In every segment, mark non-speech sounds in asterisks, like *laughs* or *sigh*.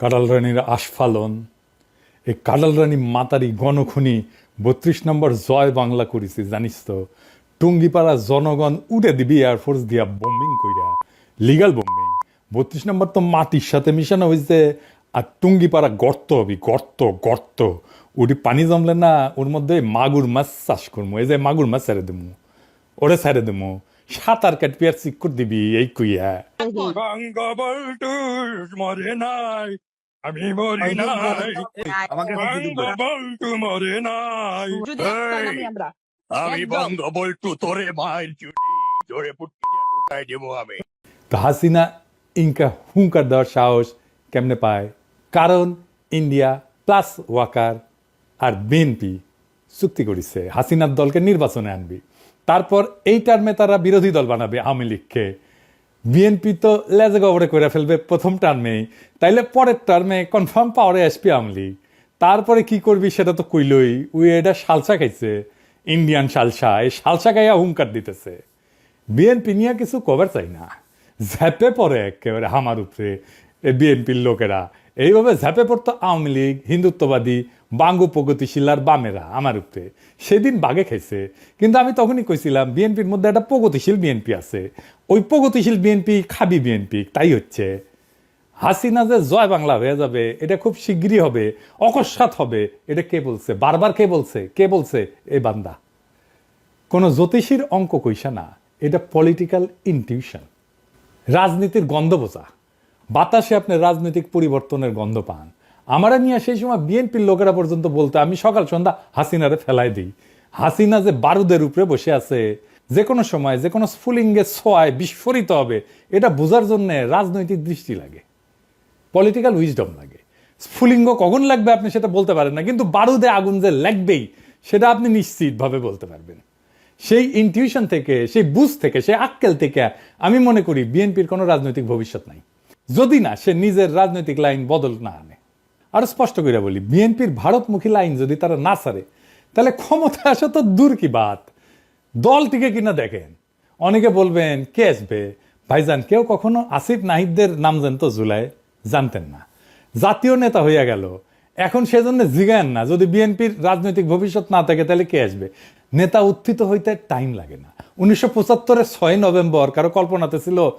কাডাল রানীর আস্ফালন এই কাডাল রানী মাতারি গণখনি বত্রিশ নম্বর জয় বাংলা করেছি, জানিস তো? টুঙ্গিপাড়া জনগণ উড়ে দিবি এয়ারফোর্স দিয়া বোম্বিং কইরা। লিগাল বোম্বিং বত্রিশ নম্বর তো মাটির সাথে মিশানো হয়েছে আর টুঙ্গিপাড়া গর্ত হবি, গর্ত গর্ত। ওটি পানি জমলে না, ওর মধ্যে মাগুর মাছ চাষ করব এই যে মাগুর মাছ ছেড়ে দেবো ওরে ছেড়ে দেবো সাঁতার কাটবি আর চিকুর দিবি, এই কইয়া। মরে নাই। আমি মরি নাই। আমাকে মরে আমি একদম। বঙ্গবল্টু তোরে মায়ের চুটি জোরে পুটকি ঢুকাই দেবো আমি। তো হাসিনা ইনকা হুঙ্কার দেওয়ার সাহস কেমনে পায়? কারণ ইন্ডিয়া প্লাস ওয়াকার আর বিএনপি চুক্তি করেছে। হাসিনার দলকে নির্বাচনে আনবি। তারপর এই টার্মে তারা বিরোধী দল বানাবে আওয়ামী লীগকে। বিএনপি তো লেজে গবরে করে ফেলবে প্রথম টার্মেই তাইলে পরের টার্মে কনফার্ম পাওয়ারে আসবি আওয়ামী লীগ। তারপরে কি করবি সেটা তো কইলই উই এটা সালসা খাইছে ইন্ডিয়ান সালসা, এই সালসা খাইয়া হুঙ্কার দিতেছে। বিএনপি নিয়ে কিছু কভার চাই না। ঝ্যাপে পড়ে একেবারে হামার উপরে বিএনপির লোকেরা। এইভাবে ঝ্যাপে পড়তো আওয়ামী লীগ, হিন্দুত্ববাদী বাঙ্গু প্রগতিশীল আর বামেরা আমার উপরে। সেদিন বাগে খাইছে, কিন্তু আমি তখনই কইছিলাম, বিএনপির মধ্যে একটা প্রগতিশীল বিএনপি আছে। ওই প্রগতিশীল বিএনপি খাবি বিএনপি, তাই হচ্ছে। হাসিনা যে জয় বাংলা হয়ে যাবে, এটা খুব শিগগিরই হবে, অকস্মাৎ হবে, এটা কে বলছে? বারবার কে বলছে? কে বলছে? এ বান্দা। কোনো জ্যোতিষীর অঙ্ক কইসা না, এটা পলিটিক্যাল ইনটিউশন রাজনীতির গন্ধ বোঝা। বাতাসে আপনি রাজনৈতিক পরিবর্তনের গন্ধ পান। আমারা নিয়ে সেই সময় বিএনপির লোকেরা পর্যন্ত বলতে, আমি সকাল সন্ধ্যা হাসিনারে ফেলাই দিই। হাসিনা যে বারুদের উপরে বসে আছে, যে কোনো সময়, যে কোনো স্ফুলিঙ্গে ছোঁয়ায় বিস্ফোরিত হবে, এটা বোঝার জন্য রাজনৈতিক দৃষ্টি লাগে পলিটিক্যাল উইজডম লাগে। স্ফুলিঙ্গ কখন লাগবে আপনি সেটা বলতে পারেন না, কিন্তু বারুদে আগুন যে লাগবেই, সেটা আপনি নিশ্চিতভাবে বলতে পারবেন। সেই ইনটিউশন থেকে, সেই বুঝ থেকে, সেই আক্কেল থেকে আমি মনে করি বিএনপির কোনো রাজনৈতিক ভবিষ্যৎ নাই। যদি না, সে নিজের রাজনৈতিক লাইন বদল না আনে। আরও স্পষ্ট করে বলি, বিএনপির ভারতমুখী লাইন যদি তারা না সারে, তাহলে ক্ষমতা আসা তো দূর কি বাত? দলটিকে কিনা দেখেন। অনেকে বলবেন, কে আসবে? ভাইজান, কেউ কখনো আসিফ নাহিদদের নাম জানতো জুলাই? জানতেন না। জাতীয় নেতা হইয়া গেল। এখন সেজন্য জিগান না। যদি বিএনপির রাজনৈতিক ভবিষ্যৎ না থাকে, তাহলে কে আসবে? নেতা উত্থিত হইতে টাইম লাগে না। উনিশশো পঁচাত্তরের ছয় নভেম্বর, কারও কল্পনাতে ছিল,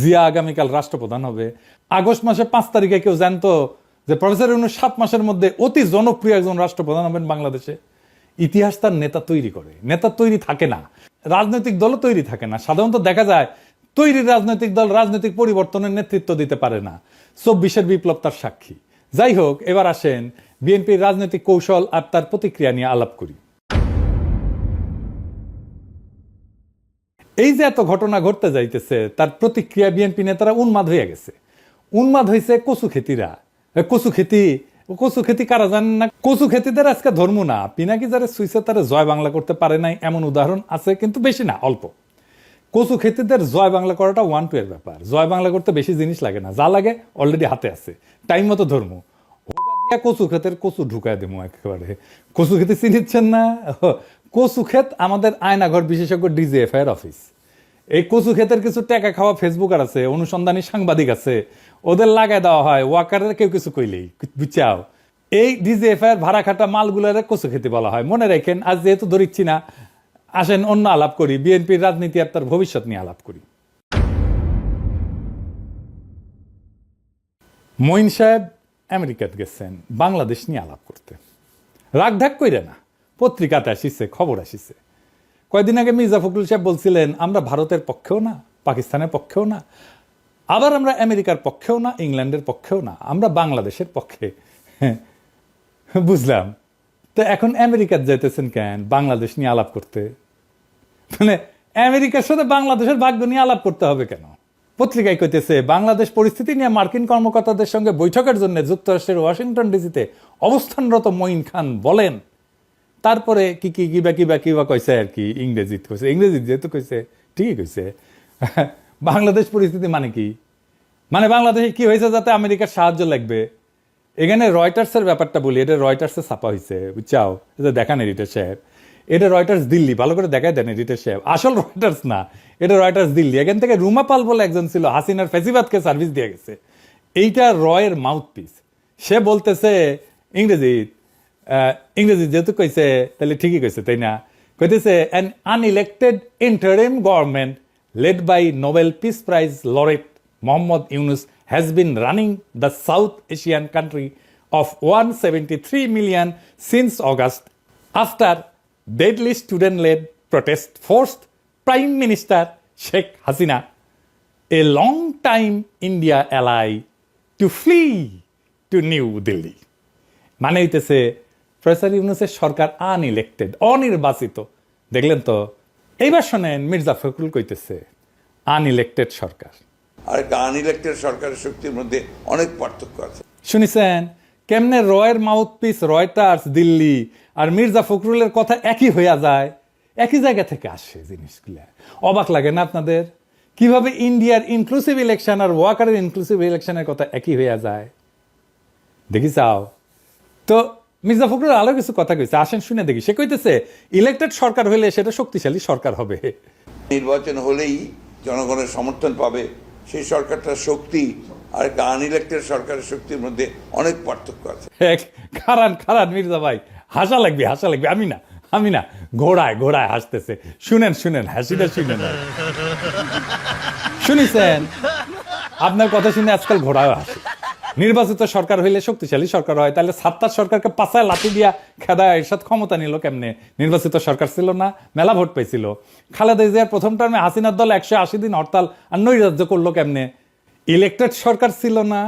জিয়া আগামীকাল রাষ্ট্রপ্রধান হবে। আগস্ট মাসে পাঁচ তারিখে কেউ জানতো যে প্রফেসর ইউনুস সাত মাসের মধ্যে অতি জনপ্রিয় একজন রাষ্ট্রপ্রধান হবেন বাংলাদেশে। ইতিহাস তার নেতা তৈরি করে। নেতা তৈরি থাকে না। রাজনৈতিক দলও তৈরি থাকে না। সাধারণত দেখা যায়, তৈরি রাজনৈতিক দল রাজনৈতিক পরিবর্তনের নেতৃত্ব দিতে পারে না। চব্বিশের বিপ্লব তার সাক্ষী। যাই হোক, এবার আসেন বিএনপির রাজনৈতিক কৌশল আর তার প্রতিক্রিয়া নিয়ে আলাপ করি। এই যে এত ঘটনা ঘটতে যাইতেছে, তার প্রতিক্রিয়া বিএনপি নেতারা উন্মাদ হয়ে গেছে। উন্মাদ হয়েছে কচু খেতিরা কচু খেতি কচু খেতি কারা জানেন না? কচু খেতিদের আজকে ধর্ম না। পিনাকি যারা সুইসে তারা জয় বাংলা করতে পারে নাই, এমন উদাহরণ আছে কিন্তু বেশি না, অল্প। কচু খেতিদের জয় বাংলা করাটা ওয়ান টু এর ব্যাপার। জয় বাংলা করতে বেশি জিনিস লাগে না, যা লাগে অলরেডি হাতে আছে। টাইম মতো ধর্ম। কচু ক্ষেতের কচু ঢুকায় দেবো একেবারে। কচু খেতে চিনিচ্ছেন না? কচু ক্ষেত আমাদের আয়নাঘর বিশেষজ্ঞ ডিজিএফ এর অফিস এই কচু ক্ষেতের কিছু টাকা খাওয়া ফেসবুকার আছে, অনুসন্ধানী সাংবাদিক আছে, ওদের লাগাই দেওয়া হয় ওয়াকারের কেউ কিছু কইলেই, বুঝছাও? এই ডিজিএফ এর ভাড়া খাটা মালগুলোর কচু খেতে বলা হয়। মনে রাখেন, আজ যেহেতু ধরিচ্ছি না, আসেন অন্য আলাপ করি, বিএনপির রাজনীতি আর তার ভবিষ্যৎ নিয়ে আলাপ করি। মঈন সাহেব আমেরিকাত গেছেন, বাংলাদেশ নিয়ে আলাপ করতে। রাগ ঢাক কইরে না, পত্রিকাতে আসিছে, খবর আসিছে। কয়দিন আগে মির্জা ফখরুল সাহেব বলছিলেন, আমরা ভারতের পক্ষেও না, পাকিস্তানের পক্ষেও না, আবার আমরা আমেরিকার পক্ষেও না, ইংল্যান্ডের পক্ষেও না, আমরা বাংলাদেশের পক্ষে। *laughs* বুঝলাম। তো এখন আমেরিকার যাইতেছেন কেন? বাংলাদেশ নিয়ে আলাপ করতে। মানে আমেরিকার সাথে বাংলাদেশের ভাগ্য নিয়ে আলাপ করতে হবে কেন? পত্রিকায় কইতেছে, বাংলাদেশ পরিস্থিতি নিয়ে মার্কিন কর্মকর্তাদের সঙ্গে বৈঠকের জন্য যুক্তরাষ্ট্রের ওয়াশিংটন ডিসিতে অবস্থানরত মঈন খান বলেন তারপরে কি কি কিবা কিবা কিবা কইছে আর কি ইংরেজিত কইছে। ইংরেজিত যেহেতু কইছে ঠিকই কইছে। *laughs* বাংলাদেশ পরিস্থিতি মানে কি? মানে বাংলাদেশে কি হয়েছে যাতে আমেরিকার সাহায্য লাগবে? এখানে রয়টার্সের ব্যাপারটা বলি এটা রয়টার্সে ছাপা হয়েছে বুঝছাও? এটা দেখান এডিটার সাহেব। এটা রয়টার্স দিল্লি ভালো করে দেখাই দেন এডিটার সাহেব। আসল রয়টার্স না এটা রয়টার্স দিল্লি। এখান থেকে রুমা পাল বলে একজন ছিল হাসিনার ফেসিবাদকে সার্ভিস দিয়ে গেছে। এইটা রয়ের মাউথ পিস সে বলতেছে ইংরেজি আহ, ইংরেজি যেহেতু কইছে তাহলে ঠিকই কইছে তাই না কইতেছে an unelected interim government led by Nobel Peace Prize laureate Mohammad Yunus has been running the South Asian country of 173 million since August after deadly student-led protest forced Prime Minister Sheikh Hasina, a long-time India ally, to flee to New Delhi. মানে হইতেছে professor ইউনুসের সরকার unelected অনির্বাচিত। দেখলেন তো? এইবার শোনেন মির্জা ফখরুল কইতেছে unelected সরকার। আর একটা আনইলেক্টেড সরকারের শক্তির মধ্যে অনেক পার্থক্য আছে। শুনিছেন? কেমনে রয়ের মাউথ পিস রয়টার্স দিল্লি আর মির্জা ফখরুলের কথা একই হইয়া যায়? একই জায়গা থেকে আসে জিনিসগুলা। অবাক লাগে না আপনাদের? কীভাবে ইন্ডিয়ার ইনক্লুসিভ ইলেকশন আর ওয়াকারের ইনক্লুসিভ ইলেকশনের কথা একই হইয়া যায়? দেখি চাও। তো মির্জা ফখরুল আরও কিছু কথা কইছে আসেন শুনে দেখি। সে কইতেছে ইলেক্টেড সরকার হইলে সেটা শক্তিশালী সরকার হবে। নির্বাচন হলেই জনগণের সমর্থন পাবে। সেই সরকারটার শক্তি আর একটা আনইলেক্টেড সরকারের শক্তির মধ্যে অনেক পার্থক্য আছে। খারান খারান মির্জা ভাই হাসা লাগবে হাসা লাগবে। আমি না আমি না ঘোড়ায় ঘোড়ায় হাসতেছে। শুনেন শুনেন হাসিটা শুনেন। শুনিছেন? আপনার কথা শুনে আজকাল ঘোড়ায় হাসে। নির্বাচিত সরকার হইলে শক্তিশালী সরকার হয়। তাহলে সাত্তার সরকারকে পাশায় লাঠি দিয়া খেদা এরশাদ ক্ষমতা নিল কেমনে? নির্বাচিত সরকার ছিল না, মেলা ভোট পেয়েছিল খালেদা জিয়ার প্রথম টার্মে হাসিনার দল একশো আশি দিন হরতাল আর নৈরাজ্য করল কেমনে? ইলেকটেড সরকার ছিল না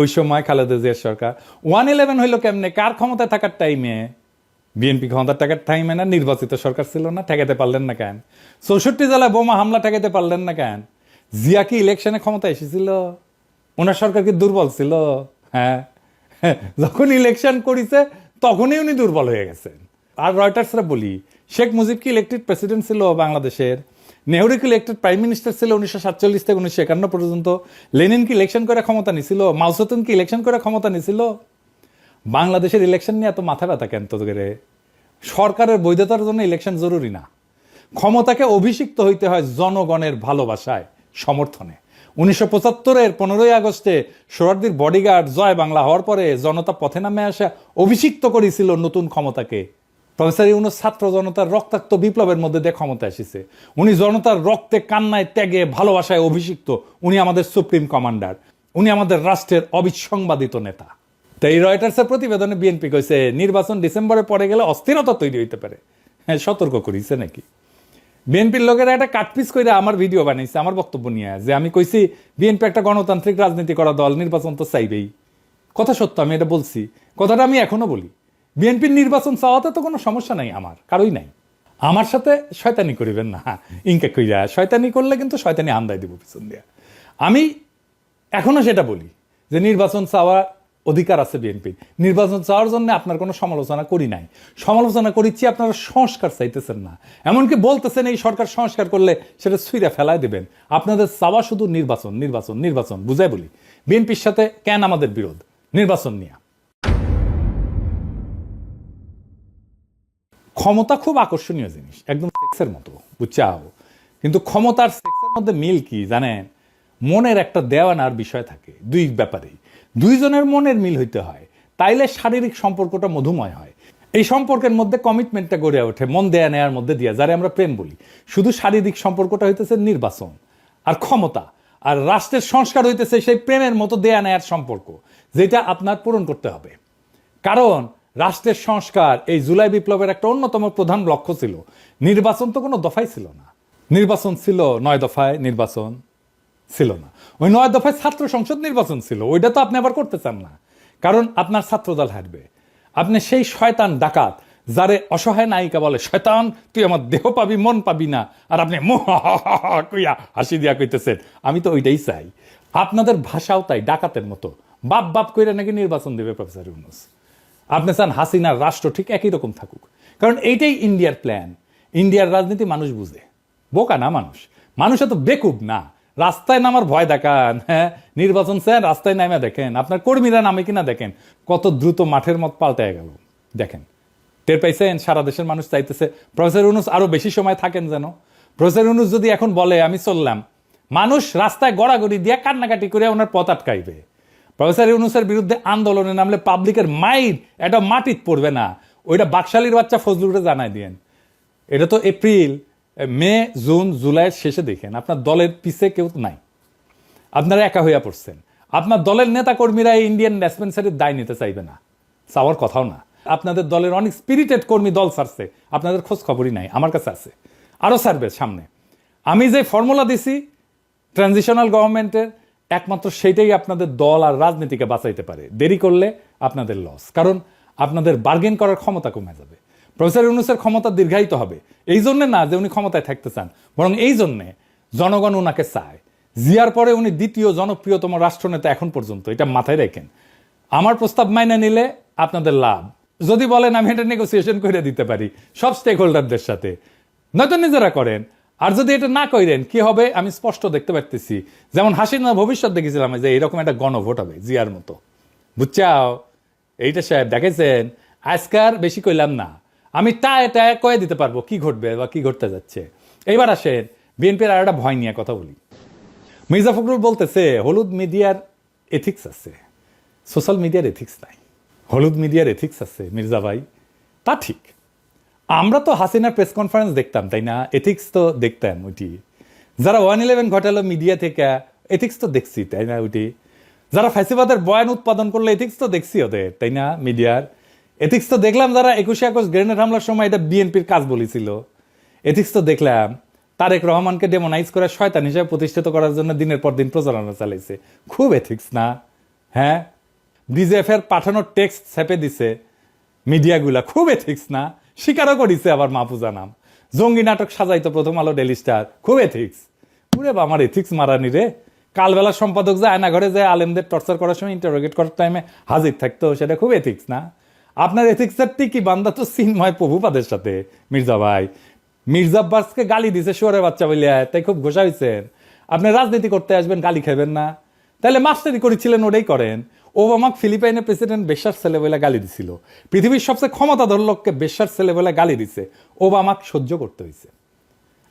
ওই সময় খালেদা জিয়ার সরকার। ওয়ান ইলেভেন হইল কেমনে? কার ক্ষমতায় থাকার টাইমে? বিএনপি ক্ষমতার টাকার টাইমে না নির্বাচিত সরকার ছিল না? ঠেকাতে পারলেন না কেন? চৌষট্টি জেলায় বোমা হামলা ঠেকাতে পারলেন না কেন? জিয়া কি ইলেকশনে ক্ষমতা এসেছিল? ওনার সরকার কি দুর্বল ছিল? হ্যাঁ। যখন ইলেকশন করিছে, তখনই উনি দুর্বল হয়ে গেছেন। আর রয়টার্সরা বলি, শেখ মুজিব কি ইলেকটেড প্রেসিডেন্ট ছিল বাংলাদেশের? নেহরু কি ইলেকটেড প্রাইম মিনিস্টার ছিল উনিশশো সাতচল্লিশ থেকে উনিশশো একান্ন পর্যন্ত? লেনিন কি ইলেকশন করে ক্ষমতা নিছিল? মাউসেতুন কি ইলেকশন করে ক্ষমতা নিছিল? বাংলাদেশের ইলেকশন নিয়ে এত মাথা ব্যথা কেন তোদের সরকারের বৈধতার জন্য ইলেকশন জরুরি না। ক্ষমতাকে অভিষিক্ত হইতে হয় জনগণের ভালোবাসায়, সমর্থনে। উনিশশো পঁচাত্তরের পনেরোই আগস্টে সোহরার্দির বডিগার্ড জয় বাংলা হওয়ার পরে জনতা পথে নামে আসা, অভিষিক্ত করেছিল নতুন ক্ষমতাকে। প্রফেসর ইউনুস ছাত্র জনতার রক্তাক্ত বিপ্লবের মধ্যে দিয়ে ক্ষমতা এসেছে। উনি জনতার রক্তে, কান্নায়, ত্যাগে, ভালোবাসায় অভিষিক্ত। উনি আমাদের সুপ্রিম কমান্ডার। উনি আমাদের রাষ্ট্রের অবিসংবাদিত নেতা। তো এই রয়টার্সের প্রতিবেদনে বিএনপি কইছে, নির্বাচন ডিসেম্বরে পরে গেলে অস্থিরতা তৈরি হইতে পারে। হ্যাঁ সতর্ক করিছে নাকি? বিএনপির লোকেরা একটা কাটপিস করে আমার ভিডিও বানাইছে, আমার বক্তব্য নিয়ে যে আমি কইছি, বিএনপি একটা গণতান্ত্রিক রাজনীতি করা দল, নির্বাচন তো চাইবেই। কথা সত্য, আমি এটা বলছি। কথাটা আমি এখনও বলি। বিএনপির নির্বাচন চাওয়াতে তো কোনো সমস্যা নাই আমার, কারোই নাই। আমার সাথে শয়তানি করিবেন না, ইনকে কইরা। শয়তানি করলে কিন্তু শয়তানি হান্দাই দিব পিছন দিয়া। আমি এখনও সেটা বলি যে নির্বাচন চাওয়ার অধিকার আছে বিএনপি নির্বাচন চাওয়ার জন্য আপনার কোনো সমালোচনা করি নাই। সমালোচনা করিচ্ছি, আপনারা সংস্কার চাইতেছেন না। এমনকি বলতেছেন এই সরকার সংস্কার করলে সেটা ছুঁড়ে ফেলায় দেবেন। আপনাদের চাওয়া শুধু নির্বাচন নির্বাচন নির্বাচন, বুঝাই বলি। বিএনপির সাথে কেন আমাদের বিরোধ? নির্বাচন নিয়ে। ক্ষমতা খুব আকর্ষণীয় জিনিস, একদম সেক্সের মতো, বুঝছাও? কিন্তু ক্ষমতার সেক্সের মধ্যে মিল কি, জানেন? মনের একটা দেওয়ানার বিষয় থাকে, দুই ব্যাপারেই। দুইজনের মনের মিল হইতে হয়, তাইলে শারীরিক সম্পর্কটা মধুময় হয়। এই সম্পর্কের মধ্যে কমিটমেন্টটা গড়ে ওঠে, মন দেয়া নেয়ার মধ্যে দিয়া, যারে আমরা প্রেম বলি। শুধু শারীরিক সম্পর্কটা হইতেছে নির্বাচন, আর ক্ষমতা, আর রাষ্ট্রের সংস্কার হইতেছে সেই প্রেমের মতো দেয়া নেয়ার সম্পর্ক, যেটা আপনার পূরণ করতে হবে। কারণ, রাষ্ট্রের সংস্কার এই জুলাই বিপ্লবের একটা অন্যতম প্রধান লক্ষ্য ছিল। নির্বাচন তো কোনো দফাই ছিল না। নির্বাচন ছিল নয় দফায়, নির্বাচন। ছিল না। ওই নয় দফায় ছাত্র সংসদ নির্বাচন ছিল, ওইটা তো আপনি আবার করতে চান না। কারণ আপনার ছাত্রদল হারবে। আপনি সেই শয়তান ডাকাত, যারে অসহায় নায়িকা বলে, শয়তান, তুই আমার দেহ পাবি, মন পাবি না। আর আপনি কইয়া হাসি দিয়া কইতেছেন। আমি তো ওইটাই চাই। আপনাদের ভাষাও তাই, ডাকাতের মতো। বাপ বাপ কইরা নাকি নির্বাচন দেবে প্রফেসর ইউনুস। আপনি চান হাসিনার রাষ্ট্র ঠিক একই রকম থাকুক। কারণ এইটাই ইন্ডিয়ার প্ল্যান। ইন্ডিয়ার রাজনীতি মানুষ বুঝে। বোকা না মানুষ। মানুষ এত বেকুব না। রাস্তায় নামার ভয় দেখান হ্যাঁ? নির্বাচন স্যার রাস্তায় নামে দেখেন। আপনার কর্মীরা নামে কিনা দেখেন। কত দ্রুত মাঠের মত পাল্টায় গেল। দেখেন। টের পাইছেন? সারা দেশের মানুষ চাইতেছে, প্রফেসর ইউনুস, আরও বেশি সময় থাকেন যেন। প্রফেসর ইউনুস যদি এখন বলে, আমি চললাম। মানুষ রাস্তায় গড়াগড়ি দিয়ে কান্নাকাটি করে ওনার পথ আটকাইবে। প্রফেসর ইউনুসের বিরুদ্ধে আন্দোলনে নামলে পাবলিকের মাইর এটা মাটিত পড়বে না। ওইটা বাকশালীর বাচ্চা ফজলুরে জানাই দিয়েন। এটা তো এপ্রিল। মে, জুন জুলাইয়ের শেষে দেখেন, আপনার দলের পিছে কেউ নাই। আপনারা একা হইয়া পড়ছেন। আপনার দলের নেতা কর্মীরা এই ইন্ডিয়ান ডিসপেন্সারির দায় নিতে চাইবে না। চাওয়ার কথাও না। আপনাদের দলের অনেক স্পিরিটেড কর্মী দল সারছে আপনাদের খোঁজ খবরই নাই, আমার কাছে আছে। আরও ছাড়বে সামনে। আমি যে ফর্মুলা দিছি ট্রানজিশনাল গভর্নমেন্টের একমাত্র সেইটাই আপনাদের দল আর রাজনীতিকে বাঁচাইতে পারে। দেরি করলে আপনাদের লস কারণ আপনাদের বার্গেন করার ক্ষমতা কমে যাবে। প্রফেসর ইউনুসের ক্ষমতা দীর্ঘায়িত হবে। এই জন্যে না যে উনি ক্ষমতায় থাকতে চান, বরং এই জন্যে জনগণ ওনাকে চায়। জিয়ার পরে উনি দ্বিতীয় জনপ্রিয়তম রাষ্ট্রনেতা এখন পর্যন্ত, এটা মাথায় রেখেন। আমার প্রস্তাব মাইনে নিলে আপনাদের লাভ। যদি বলেন, আমি এটা নেগোসিয়েশন করে দিতে পারি, সব স্টেক হোল্ডারদের সাথে। নয়তো নিজেরা করেন। আর যদি এটা না করেন কি হবে? আমি স্পষ্ট দেখতে পারতেছি। যেমন হাসিনা ভবিষ্যৎ দেখেছিলাম যে এরকম একটা গণভোট হবে জিয়ার মতো। বুঝছাও? এইটা সাহেব দেখেছেন আজকার বেশি কইলাম না। আমি টায় টায় কয়ে দিতে পারব। কি ঘটবে বা কি ঘটতে যাচ্ছে? এইবার আসেন, বিএনপির আর একটা ভয় নিয়ে কথা বলি। মির্জা ফখরুল বলতেছে, হলুদ মিডিয়ার এথিক্স আছে। সোশ্যাল মিডিয়ার এথিক্স নাই। হলুদ মিডিয়ার এথিক্স আছে, মির্জা ভাই। তা ঠিক। আমরা তো হাসিনার প্রেস কনফারেন্স দেখতাম, তাই না? এথিক্স তো দেখতাম ওইটি। যারা ওয়ান ইলেভেন ঘটালো মিডিয়া থেকে এথিক্স তো দেখছি, তাই না ওইটি? যারা ফ্যাসিবাদের বয়ান উৎপাদন করল এথিক্স তো দেখছি ওদের, তাই না? মিডিয়ার। এথিক্স তো দেখলাম যারা একুশে আগস্ট গ্রেনেড হামলার সময় এটা বিএনপির কাজ বলেছিল। এথিক্স তো দেখলাম, তারেক রহমানকে ডেমোনাইজ করে শয়তান হিসেবে প্রতিষ্ঠিত করার জন্য দিনের পর দিন প্রচারণা চালাইছে। খুব এথিক্স না? হ্যাঁ? বিজেএফ এর পাঠানোর টেক্সট ছেপে দিছে। মিডিয়াগুলা খুব এথিক্স না? স্বীকারও করিছে আবার মাহফুজা নাম। জঙ্গি নাটক সাজাইতো প্রথম আলো ডেলি স্টার খুব এথিক্স পুরে বা আমার এথিক্স মারানি রে। কালবেলা সম্পাদক যে আয়না ঘরে যে আলেমদের টর্চার করার সময় ইন্টারোগেট করার টাইমে হাজির থাকতো, সেটা খুব এথিক্স না? আপনার এথিক্সের টিকি বান্দা তো সিনময় প্রভুপাদের সাথে। মির্জা ভাই, মির্জা আব্বাসকে গালি দিছে শুয়ারের বাচ্চা বলিয়া তাই খুব ঘোষা হয়েছেন আপনি রাজনীতি করতে আসবেন, গালি খাবেন না। তাহলে মাস্টারি করেছিলেন, ওটাই করেন। ওবামাক ফিলিপাইনের প্রেসিডেন্ট বেশার বলে গালি দিছিল। পৃথিবীর সবচেয়ে ক্ষমতাধর লোককে বেশার বলে গালি দিছে। ওবামাক সহ্য করতে হয়েছে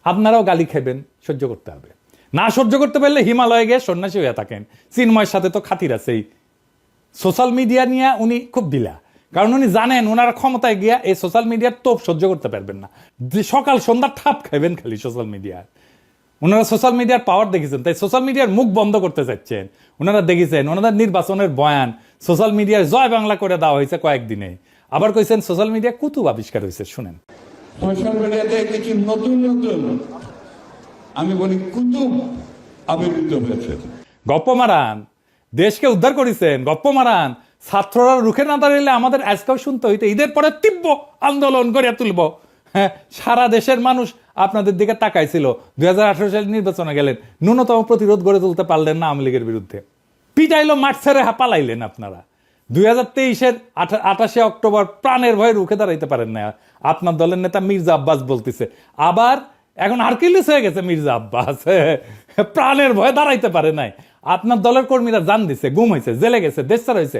আপনারাও গালি খাবেন সহ্য করতে হবে। না সহ্য করতে পারলে হিমালয়ে গিয়ে সন্ন্যাসী হয়ে থাকেন। চিন্ময়ের সাথে তো খাতির আছেই। সোশ্যাল মিডিয়া নিয়ে উনি খুব বিলা কারণ উনি জানেন ওনার ক্ষমতায় গিয়া এই সোশ্যাল মিডিয়ার তোপ সহ্য করতে পারবেন না। যে সকাল সন্ধ্যা ঠাপ খাইবেন খালি সোশ্যাল মিডিয়ার ওনারা সোশ্যাল মিডিয়ার পাওয়ার দেখেছেন তাই সোশ্যাল মিডিয়ার মুখ বন্ধ করতে চাচ্ছেন। ওনারা দেখেছেন ওনাদের নির্বাচনের বয়ান সোশ্যাল মিডিয়ায় জয় বাংলা করে দেওয়া হয়েছে কয়েকদিনে। আবার কইছেন সোশ্যাল মিডিয়া কুতুব আবিষ্কার হয়েছে শুনেন। সোশ্যাল মিডিয়াতে কিছু নতুন নতুন আমি বলি কুতুব আবির্ভূত হয়েছে। গপ্প মারান দেশকে উদ্ধার করেছেন গপ্প মারান ছাত্ররা রুখে না দাঁড়াইলে আমাদের আজকেও শুনতে হইতে, ঈদের পরে তীব্র আন্দোলন গড়িয়া তুলব। হ্যাঁ সারা দেশের মানুষ আপনাদের দিকে তাকাইছিল। দুই হাজার আঠারো সালে নির্বাচনে গেলেন, ন্যূনতম প্রতিরোধ গড়ে তুলতে পারলেন না আওয়ামী লীগের বিরুদ্ধে। পিটাইলো মাঠ ছেড়ে পালাইলেন আপনারা। দুই হাজার তেইশের আঠাশে অক্টোবর প্রাণের ভয়ে রুখে দাঁড়াইতে পারেন না। আপনার দলের নেতা মির্জা আব্বাস বলতেছে, আবার এখন হারকিলিস হয়ে গেছে মির্জা আব্বাস। *laughs* প্রাণের ভয়ে দাঁড়াইতে পারে নাই। আপনার দলের কর্মীরা জান দিছে, গুম হয়েছে জেলে গেছে দেশার হয়েছে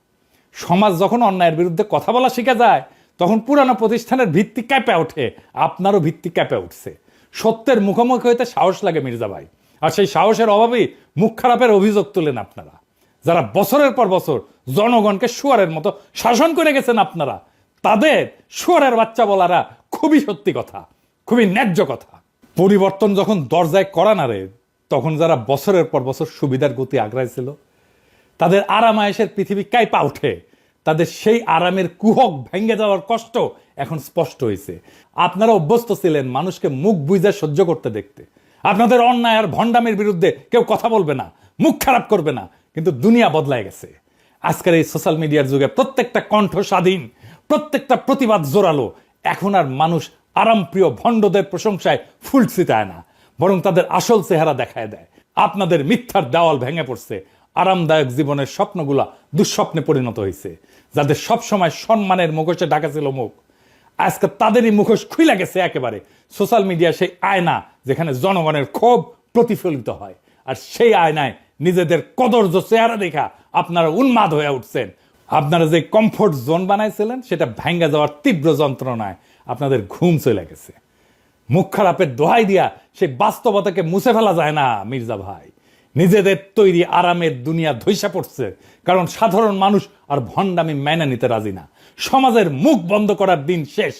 সমাজ যখন অন্যায়ের বিরুদ্ধে কথা বলা শিখে যায়, তখন পুরানো প্রতিষ্ঠানের ভিত্তি ক্যাপে ওঠে, আপনারও ভিত্তি ক্যাপে উঠছে। সত্যের মুখোমুখি হইতে সাহস লাগে মির্জা ভাই। আর সেই সাহসের অভাবেই মুখ খারাপের অভিযোগ তুলেন আপনারা। যারা বছরের পর বছর জনগণকে শুয়ারের মতো শাসন করে গেছেন আপনারা, তাদের শুয়ারের বাচ্চা বলারা খুবই সত্যি কথা, খুবই ন্যায্য কথা। পরিবর্তন যখন দরজায় করা না রে, তখন যারা বছরের পর বছর সুবিধার গতি আগ্রাইছিল তাদের আরামায়েশের পৃথিবী কাইপা ওঠে তাদের সেই আরামের কুহক ভেঙে যাওয়ার কষ্ট এখন স্পষ্ট হয়েছে। আপনারা অভ্যস্ত ছিলেন মানুষকে মুখ বুঝে সহ্য করতে দেখতে। আপনাদের অন্যায় আর ভণ্ডামের বিরুদ্ধে কেউ কথা বলবে না, মুখ খারাপ করবে না, কিন্তু দুনিয়া বদলায় গেছে। আজকের এই সোশ্যাল মিডিয়ার যুগে প্রত্যেকটা কণ্ঠ স্বাধীন, প্রত্যেকটা প্রতিবাদ জোরালো। এখন আর মানুষ আরামপ্রিয় ভণ্ডদের প্রশংসায় ফুল ছিটায় না, বরং তাদের আসল চেহারা দেখায় দেয়। আপনাদের মিথ্যার দেওয়াল ভেঙে পড়ছে আরামদায়ক জীবনের স্বপ্নগুলা দুঃস্বপ্নে পরিণত হয়েছে যাদের সবসময় সম্মানের মুখোশে ঢাকা ছিল মুখ। আজকে তাদেরই মুখোশ খুইলা গেছে একেবারে। সোশ্যাল মিডিয়া সেই আয়না যেখানে জনগণের ক্ষোভ প্রতিফলিত হয়, আর সেই আয়নায় নিজেদের কদর্য চেহারা দেখা আপনারা উন্মাদ হয়ে উঠছেন। আপনারা যে কমফোর্ট জোন বানাইছিলেন, সেটা ভেঙে যাওয়ার তীব্র যন্ত্রণায় আপনাদের ঘুম চলে গেছে। মুখ খারাপের দোহাই দিয়া সেই বাস্তবতাকে মুছে ফেলা যায় না, মির্জা ভাই। নিজেদের তৈরি আরামের দুনিয়া ধৈসা পড়ছে। কারণ সাধারণ মানুষ আর ভণ্ডামি মেনে নিতে রাজি না। সমাজের মুখ বন্ধ করার দিন শেষ।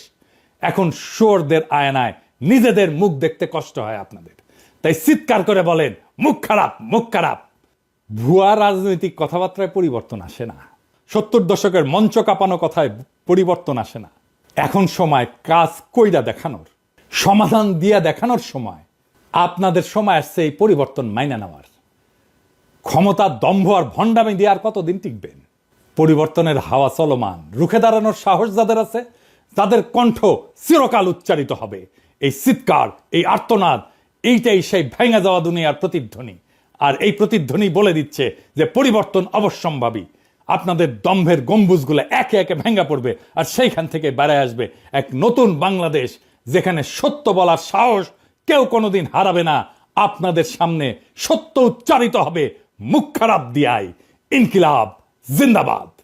এখন শোরদের আয়নায় নিজেদের মুখ দেখতে কষ্ট হয় আপনাদের। তাই চিৎকার করে বলেন, মুখ খারাপ মুখ খারাপ। ভুয়া রাজনৈতিক কথাবার্তায় পরিবর্তন আসে না। সত্তর দশকের মঞ্চ কাঁপানো কথায় পরিবর্তন আসে না। এখন সময় কাজ কইরা দেখানোর। সমাধান দিয়া দেখানোর সময়। আপনাদের সময় আসছে এই পরিবর্তন মাইনা নেওয়ার। ক্ষমতা দম্ভ আর ভণ্ডামি দিয়ে আর কতদিন টিকবেন? পরিবর্তনের হাওয়া চলমান, রুখে দাঁড়ানোর সাহস যাদের আছে, তাদের কণ্ঠ চিরকাল উচ্চারিত হবে। এই চিৎকার, এই আর্তনাদ, এইটাই সেই ভেঙে যাওয়া দুনিয়ার প্রতিধ্বনি। আর এই প্রতিধ্বনি বলে দিচ্ছে যে পরিবর্তন অবশ্যম্ভাবী। আপনাদের দম্ভের গম্বুজগুলো একে একে ভেঙে পড়বে আর সেইখান থেকে বেড়ায় আসবে এক নতুন বাংলাদেশ যেখানে সত্য বলার সাহস কেউ কোনোদিন হারাবে না। আপনাদের সামনে সত্য উচ্চারিত হবে মুখ খারাপ দিয়াই ইনকিলাব জিন্দাবাদ।